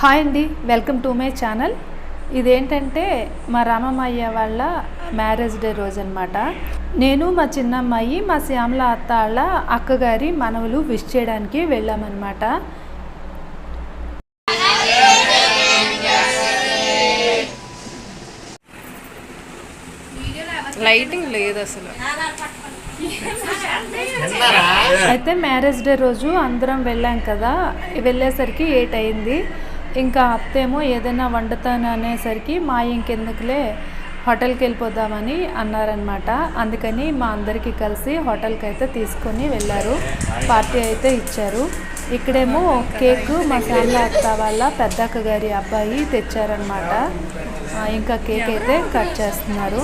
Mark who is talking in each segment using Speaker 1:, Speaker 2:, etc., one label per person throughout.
Speaker 1: Hi అండి welcome to my channel. ఇదేంటంటే మా రామమ్మయ్య వాళ్ళ మ్యారేజ్ డే రోజు అనమాట నేను మా చిన్నమ్మాయి మా శ్యామల అత్త వాళ్ళ అక్కగారి మనవలు విష్ చేయడానికి వెళ్ళామన్నమాట.
Speaker 2: లైటింగ్ లేదు అసలు.
Speaker 1: అయితే మ్యారేజ్ డే రోజు అందరం వెళ్ళాం కదా వెళ్ళేసరికి ఎయిట్ అయింది ఇంకా అత్తేమో ఏదైనా వండుతాను అనేసరికి మా ఇంకెందుకులే హోటల్కి వెళ్ళిపోదామని అన్నారనమాట అందుకని మా అందరికీ కలిసి హోటల్కి అయితే తీసుకొని వెళ్ళారు. పార్టీ అయితే ఇచ్చారు. ఇక్కడేమో కేక్ మా ఫ్యామిలీ అత్త వాళ్ళ పెద్దక్క గారి అబ్బాయి తెచ్చారనమాట ఇంకా కేక్ అయితే కట్ చేస్తున్నారు.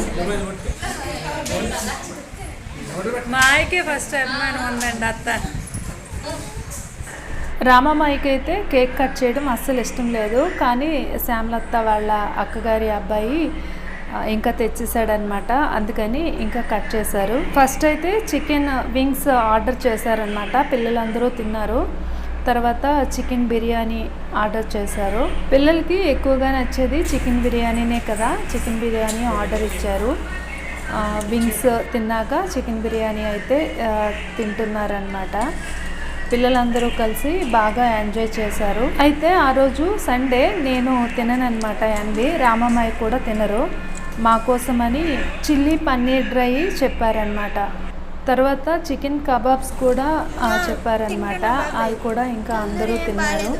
Speaker 2: మా ఆయకే ఫస్ట్ అభిమానం ఉందండి అత్త.
Speaker 1: రామమ్మాయికి అయితే కేక్ కట్ చేయడం అస్సలు ఇష్టం లేదు. కానీ శ్యామలత్త వాళ్ళ అక్కగారి అబ్బాయి ఇంకా తెచ్చేసాడనమాట అందుకని ఇంకా కట్ చేశారు. ఫస్ట్ అయితే చికెన్ వింగ్స్ ఆర్డర్ చేశారనమాట. పిల్లలందరూ తిన్నారు. తర్వాత చికెన్ బిర్యానీ ఆర్డర్ చేశారు. పిల్లలకి ఎక్కువగా నచ్చేది చికెన్ బిర్యానీనే కదా. చికెన్ బిర్యానీ ఆర్డర్ ఇచ్చారు. వింగ్స్ తిన్నాక చికెన్ బిర్యానీ అయితే తింటున్నారనమాట. పిల్లలందరూ కలిసి బాగా ఎంజాయ్ చేశారు. అయితే ఆ రోజు సండే నేను తిననమాట అండి రామమ్మాయి కూడా తినరు. మా కోసమని చిల్లీ పన్నీర్ డ్రై చెప్పారనమాట తర్వాత చికెన్ కబాబ్స్ కూడా చెప్పారనమాట అవి కూడా ఇంకా అందరూ తిన్నారు.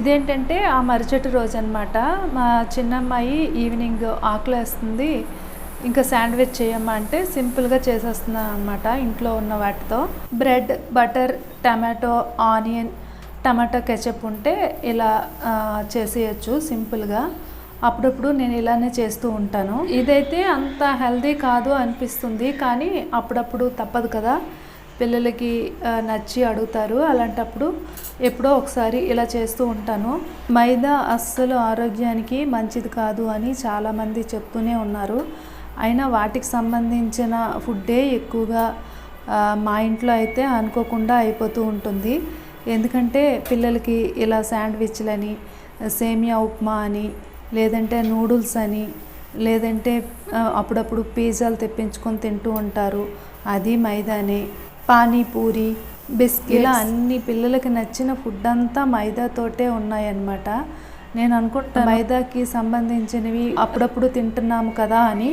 Speaker 1: ఇదేంటంటే ఆ మరుసటి రోజు అనమాట మా చిన్నమ్మాయి ఈవినింగ్ ఆకలేస్తుంది. ఇంకా శాండ్విచ్ చేయమ్మా అంటే సింపుల్గా చేసేస్తున్నాను అనమాట ఇంట్లో ఉన్న వాటితో. Bread butter tomato onion tomato ketchup ఉంటే ఇలా చేసేయచ్చు సింపుల్గా అప్పుడప్పుడు నేను ఇలానే చేస్తూ ఉంటాను. ఇదైతే అంత హెల్దీ కాదు అనిపిస్తుంది కానీ అప్పుడప్పుడు తప్పదు కదా. పిల్లలకి నచ్చి అడుగుతారు. అలాంటప్పుడు ఎప్పుడో ఒకసారి ఇలా చేస్తూ ఉంటాను. మైదా అస్సలు ఆరోగ్యానికి మంచిది కాదు అని చాలామంది చెప్తూనే ఉన్నారు. అయినా వాటికి సంబంధించిన ఫుడ్డే ఎక్కువగా మా ఇంట్లో అయితే అనుకోకుండా అయిపోతూ ఉంటుంది. ఎందుకంటే పిల్లలకి ఇలా శాండ్విచ్లని సేమియా ఉప్మా అని లేదంటే నూడిల్స్ అని లేదంటే అప్పుడప్పుడు పిజ్జాలు తెప్పించుకొని తింటూ ఉంటారు. అది మైదానే. పానీపూరి బిస్కెట్ ఇలా అన్ని పిల్లలకి నచ్చిన ఫుడ్ అంతా మైదాతోటే ఉన్నాయన్నమాట. నేను అనుకుంటా మైదాకి సంబంధించినవి అప్పుడప్పుడు తింటున్నాము కదా అని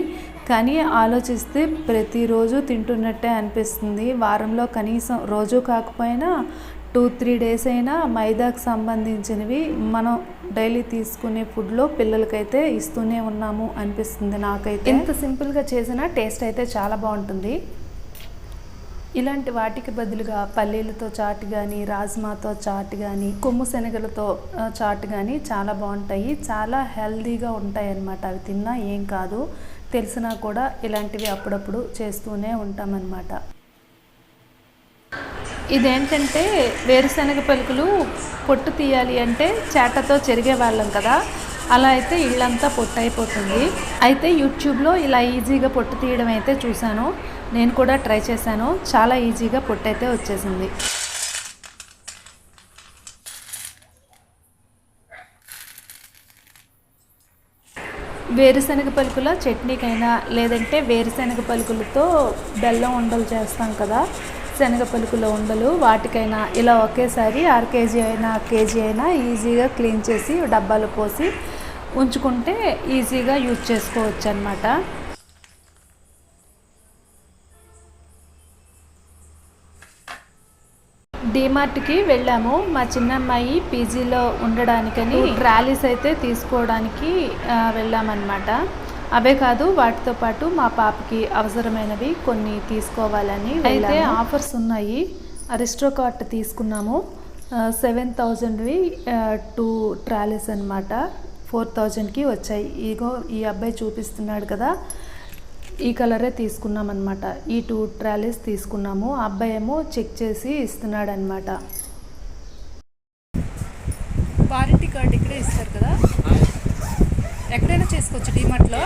Speaker 1: కానీ ఆలోచిస్తే ప్రతిరోజు తింటున్నట్టే అనిపిస్తుంది. వారంలో కనీసం రోజు కాకపోయినా టూ త్రీ డేస్ అయినా మైదాకు సంబంధించినవి మనం డైలీ తీసుకునే ఫుడ్లో పిల్లలకైతే ఇస్తూనే ఉన్నాము అనిపిస్తుంది నాకైతే. ఎంత సింపుల్గా చేసినా టేస్ట్ అయితే చాలా బాగుంటుంది. ఇలాంటి వాటికి బదులుగా పల్లీలతో చాట్ కానీ రాజ్మాతో చాట్ కానీ కొమ్ము శనగలతో చాట్ కానీ చాలా బాగుంటాయి. చాలా హెల్దీగా ఉంటాయి అన్నమాట అవి తిన్నా ఏం కాదు. తెలిసినా కూడా ఇలాంటివి అప్పుడప్పుడు చేస్తూనే ఉంటామన్నమాట. ఇదేంటంటే వేరుశనగ పలుకులు పొట్టు తీయాలి అంటే చేటతో చెరిగే వాళ్ళం కదా అలా అయితే ఇళ్ళంతా పొట్టు అయిపోతుంది. అయితే యూట్యూబ్లో ఇలా ఈజీగా పొట్టు తీయడం అయితే చూశాను. నేను కూడా ట్రై చేశాను. చాలా ఈజీగా పొట్టు అయితే వచ్చేసింది. వేరుశనగ పలుకుల చట్నీకైనా లేదంటే వేరుశనగ పలుకులతో బెల్లం ఉండలు చేస్తాం కదా శనగ పలుకుల ఉండలు వాటికైనా ఇలా ఒకేసారి అర కేజీ అయినా కేజీ అయినా ఈజీగా క్లీన్ చేసి డబ్బాలు పోసి ఉంచుకుంటే ఈజీగా యూజ్ చేసుకోవచ్చు అనమాట డిమార్ట్కి వెళ్ళాము. మా చిన్నమ్మాయి పీజీలో ఉండడానికని ర్యాలీస్ అయితే తీసుకోవడానికి వెళ్ళామన్నమాట. అవే కాదు వాటితో పాటు మా పాపకి అవసరమైనవి కొన్ని తీసుకోవాలని అయితే ఆఫర్స్ ఉన్నాయి. అరిస్ట్రో కార్ట్ తీసుకున్నాము. సెవెన్ థౌజండ్వి టూ ట్రాలీస్ అనమాట ఫోర్ థౌజండ్కి వచ్చాయి. ఇగో ఈ అబ్బాయి చూపిస్తున్నాడు కదా. ఈ కలరే తీసుకున్నాం అనమాట ఈ టూ ట్రాలీస్ తీసుకున్నాము. అబ్బాయి ఏమో చెక్ చేసి ఇస్తున్నాడు అనమాట
Speaker 2: వారంటీ కార్డ్ ఇక్కడే ఇస్తారు కదా? ఎక్కడైనా చేసుకోవచ్చు డిమార్ట్లో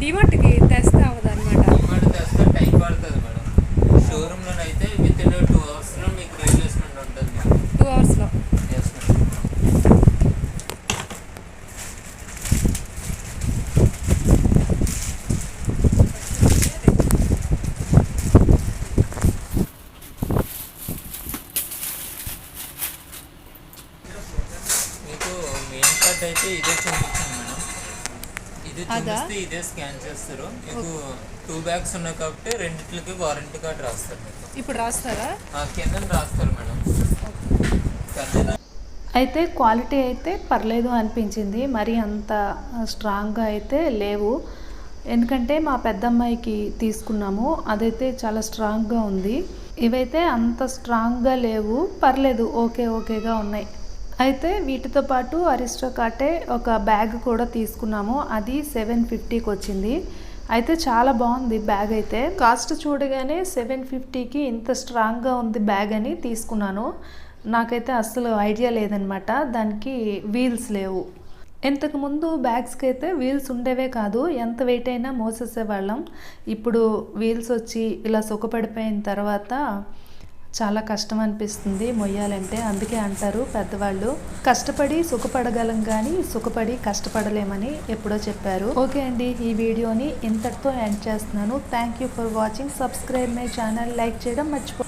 Speaker 2: డిమార్ట్కి తెస్తే అయితే ఇదే
Speaker 3: చూపించాను మేడం. ఇది చూపిస్తే ఇదే స్కాన్ చేస్తారు. మీకు టూ బ్యాగ్స్ ఉన్నాయి కాబట్టి రెండిట్లకి వారంటీ కార్డు రాస్తారు
Speaker 2: ఇప్పుడు రాస్తారా?
Speaker 3: కింద రాస్తారు మేడం.
Speaker 1: అయితే క్వాలిటీ అయితే పర్లేదు అనిపించింది. మరి అంత స్ట్రాంగ్గా అయితే లేవు. ఎందుకంటే మా పెద్దమ్మాయికి తీసుకున్నాము. అదైతే చాలా స్ట్రాంగ్గా ఉంది. ఇవైతే అంత స్ట్రాంగ్గా లేవు. పర్లేదు ఓకే ఓకేగా ఉన్నాయి. అయితే వీటితో పాటు అరిస్టోకాటే ఒక బ్యాగ్ కూడా తీసుకున్నాము. అది సెవెన్ ఫిఫ్టీకి వచ్చింది. అయితే చాలా బాగుంది బ్యాగ్ అయితే. కాస్ట్ చూడగానే సెవెన్ ఫిఫ్టీకి ఇంత స్ట్రాంగ్గా ఉంది బ్యాగ్ అని తీసుకున్నాను. నాకైతే అస్సలు ఐడియా లేదనమాట. దానికి వీల్స్ లేవు. ఇంతకుముందు బ్యాగ్స్కి అయితే వీల్స్ ఉండేవే కాదు. ఎంత వెయిట్ అయినా మోసేసేవాళ్ళం. ఇప్పుడు వీల్స్ వచ్చి ఇలా సుఖపడిపోయిన తర్వాత చాలా కష్టం అనిపిస్తుంది మొయ్యాలంటే. అందుకే అంటారు పెద్దవాళ్ళు కష్టపడి సుఖపడగలం కానీ సుఖపడి కష్టపడలేమని ఎప్పుడో చెప్పారు. ఓకే అండి ఈ వీడియోని ఇంతటితో ఎండ్ చేస్తున్నాను. Thank you for watching subscribe my channel like చేయడం మర్చిపో